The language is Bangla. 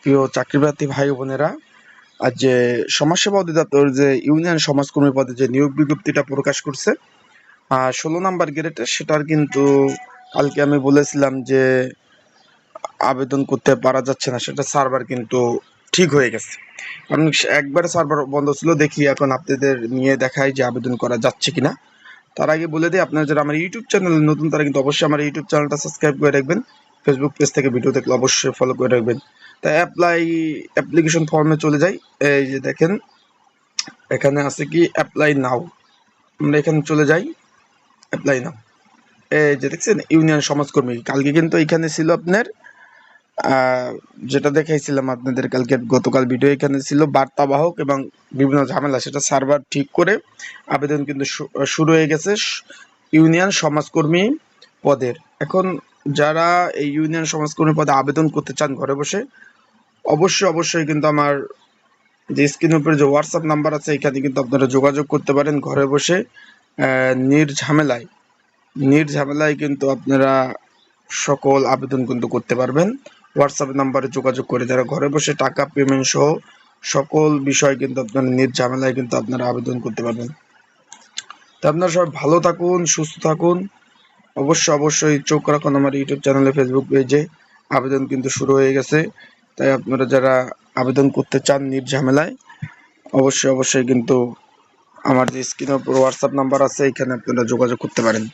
প্রিয় চাকরিপ্রার্থী ভাই বোনেরা, আজ যে সমাজসেবা অধিদপ্তর, যে ইউনিয়ন সমাজকর্মী পদে যে নিয়োগ বিজ্ঞপ্তিটা প্রকাশ করছে আর ষোলো নাম্বার গ্রেডের, সেটার কিন্তু কালকে আমি বলেছিলাম যে আবেদন করতে পারা যাচ্ছে না, সেটা সার্ভার কিন্তু ঠিক হয়ে গেছে। কারণ একবার সার্ভার বন্ধ ছিল, দেখি এখন আপনাদের নিয়ে দেখায় যে আবেদন করা যাচ্ছে কিনা। তার আগে বলে দিই, আপনারা যারা আমার ইউটিউব চ্যানেল নতুন, তারা কিন্তু অবশ্যই আমার ইউটিউব চ্যানেলটা সাবস্ক্রাইব করে রাখবেন। ফেসবুক পেজ থেকে ভিডিও দেখলে অবশ্যই ফলো করে রাখবেন। তাই অ্যাপ্লাই অ্যাপ্লিকেশন ফর্মে চলে যাই। এই যে দেখেন, এখানে আছে কি অ্যাপ্লাই নাও আমরা এখানে চলে যাই। অ্যাপ্লাই নাও এই যে দেখছেন ইউনিয়ন সমাজকর্মী। কালকে কিন্তু এখানে ছিল আপনার যেটা দেখাইছিলাম আপনাদের কালকে, গতকাল ভিডিও এখানে ছিল, বার্তাবাহক এবং বিভিন্ন ঝামেলা। সেটা সার্ভার ঠিক করে আবেদন কিন্তু শুরু হয়ে গেছে। ইউনিয়ন সমাজকর্মী পদের। এখন যারা এই ইউনিয়ন সমাজকর্মী পদে আবেদন করতে চান ঘরে বসে, অবশ্যই অবশ্যই কিন্তু আমার যে স্ক্রিনের উপরে যে হোয়াটসঅ্যাপ নাম্বার আছে, এখানে কিন্তু আপনারা যোগাযোগ করতে পারেন ঘরে বসে। নির্ঝামেলায় নির্ঝামেলায় কিন্তু আপনারা সকল আবেদন কিন্তু করতে পারবেন। হোয়াটসঅ্যাপ নাম্বারে যোগাযোগ করে যারা ঘরে বসে টাকা পেমেন্ট সহ সকল বিষয় কিন্তু আপনারা নির্ঝামেলায় কিন্তু আপনারা আবেদন করতে পারবেন। তো আপনারা সবাই ভালো থাকুন, সুস্থ থাকুন। অবশ্যই অবশ্যই চোখ রাখুন আমার ইউটিউব চ্যানেলে ফেসবুক পেজে আবেদন কিন্তু শুরু হয়ে গেছে। তাই আপনারা যারা আবেদন করতে চান নির্ঝামেলায় অবশ্যই অবশ্যই কিন্তু আমার যে স্ক্রিনের উপর হোয়াটসঅ্যাপ নাম্বার আছে, এখানে আপনারা যোগাযোগ করতে পারেন।